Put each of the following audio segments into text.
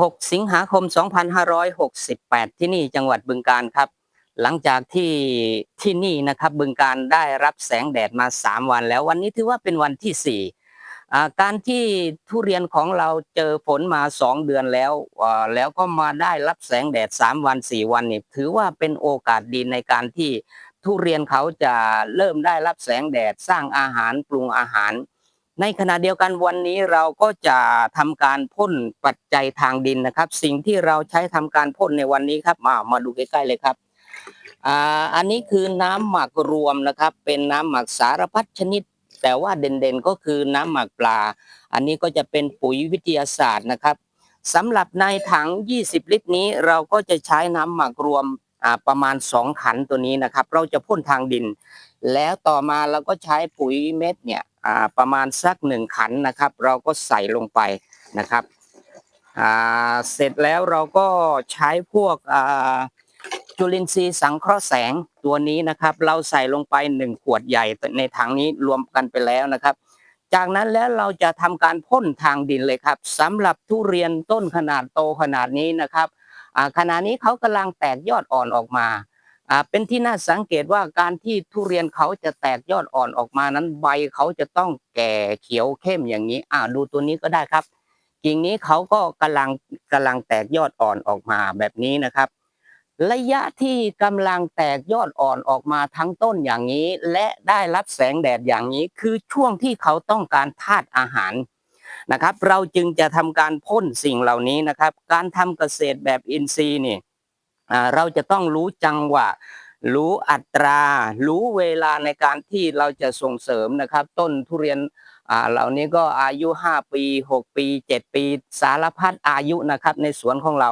6 สิงหาคม 2568 ที่นี่จังหวัดบึงการครับ หลังจากที่ที่นี่นะครับบึงการได้รับแสงแดดมา 3 วันแล้ววันนี้ถือว่าเป็นวันที่ 4การที่ทุเรียนของเราเจอฝนมา2เดือนแล้วแล้วก็มาได้รับแสงแดด3วัน4วันนี่ถือว่าเป็นโอกาสดีในการที่ทุเรียนเขาจะเริ่มได้รับแสงแดดสร้างอาหารปรุงอาหาร ในขณะเดียวกันวันนี้เราก็จะทำการพ่นปัจจัยทางดินนะครับ สิ่งที่เราใช้ทำการพ่นในวันนี้ครับมามาดูใกล้ๆเลยครับอ่าอันนี้คือน้ำหมักรวมนะครับ เป็นน้ำหมักสารพัดชนิด แต่ว่าเด่นๆก็คือน้ำหมักปลา อันนี้ก็จะเป็นปุ๋ยวิทยาศาสตร์นะครับสำหรับในถัง 20 ลิตรนี้เราก็จะใช้น้ำหมักรวมอ่าประมาณ 2 ขันตัวนี้นะครับ เราจะพ่นทางดิน แล้วต่อมาเราก็ใช้ปุ๋ยเม็ดเนี่ย ประมาณสักหนึ่งขันนะครับ เราก็ใส่ลงไปนะครับเสร็จแล้วเราก็ใช้พวกจุลินทรีย์สังเคราะห์แสงตัวนี้นะครับ เราใส่ลงไปหนึ่งขวดใหญ่ในถังนี้รวมกันไปแล้วนะครับ จากนั้นแล้วเราจะทำการพ่นทางดินเลยครับสำหรับทุเรียนต้นขนาดโตขนาดนี้นะครับขณะนี้เขากำลังแตกยอดอ่อนออกมา อ่าเป็นที่น่าสังเกตว่าการที่ทุเรียนเขาจะแตกยอดอ่อนออกมานั้นใบเขาจะต้องแก่เขียวเข้มอย่างนี้อ่าดูตัวนี้ก็ได้ครับกิ่งนี้เขาก็กำลังกำลังแตกยอดอ่อนออกมาแบบนี้นะครับ ระยะที่กำลังแตกยอดอ่อนออกมาทั้งต้นอย่างนี้ และได้รับแสงแดดอย่างนี้ คือช่วงที่เขาต้องการธาตุอาหารนะครับ เราจึงจะทำการพ่นสิ่งเหล่านี้นะครับ การทำเกษตรแบบอินทรีย์นี่ เราจะต้องรู้จังหวะรู้อัตรา รู้เวลาในการที่เราจะส่งเสริมนะครับ ต้นทุเรียนอ่าเหล่านี้ก็อายุ 5 ปี 6 ปี 7 ปีสารพัดอายุนะครับในสวนของเรา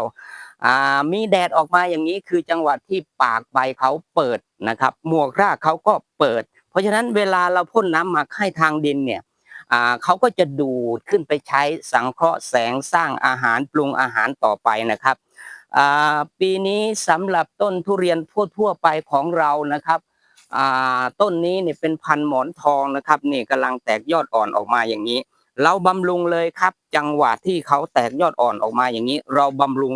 มีแดดออกมาอย่างนี้คือจังหวะที่ปากใบเขาเปิดนะครับ หมวกรากเขาก็เปิด เพราะฉะนั้นเวลาเราพ่นน้ำหมักให้ทางดินเนี่ยเขาก็จะดูดขึ้นไปใช้สังเคราะห์แสงสร้างอาหารปรุงอาหารต่อไปนะครับ ปีนี้สำหรับต้นทุเรียนทั่วๆไปของเรานะครับต้นนี้เนี่ยเป็นพันหมอนทองนะครับนี่กำลังแตกยอดอ่อนออกมาอย่างนี้ เราบำรุงเลยครับ จังหวะที่เขาแตกยอดอ่อนออกมาอย่างนี้ เราบำรุง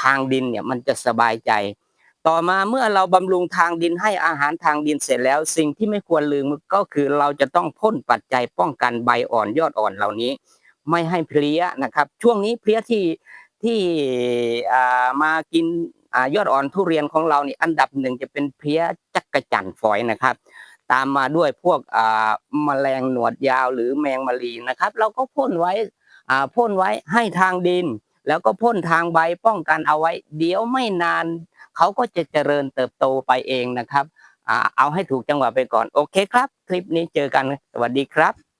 ทางดินเนี่ยมันจะสบายใจ ต่อมาเมื่อเราบำรุงทางดินให้อาหารทางดินเสร็จแล้ว สิ่งที่ไม่ควรลืมก็คือเราจะต้องพ่นปัจจัยป้องกันใบอ่อนยอดอ่อนเหล่านี้ ไม่ให้เพลี้ยนะครับ ช่วงนี้เพลี้ยที่ ที่อ่ามากินอยอดอ่อนทุเรียนของเรานี่อันดับหนึ่งจะเป็นเพี้ยจักระจั่นฝอยนะครับ ตามมาด้วยพวกอ่าแมลงหนวดยาวหรือแมงมะลีนะครับ เราก็พ่นไว้อ่าพ่นไว้ให้ทางดิน แล้วก็พ่นทางใบป้องกันเอาไว้ เดี๋ยวไม่นานเขาก็จะเจริญเติบโตไปเองนะครับเอาให้ถูกจังหวะไปก่อนโอเคครับ คลิปนี้เจอกันสวัสดีครับ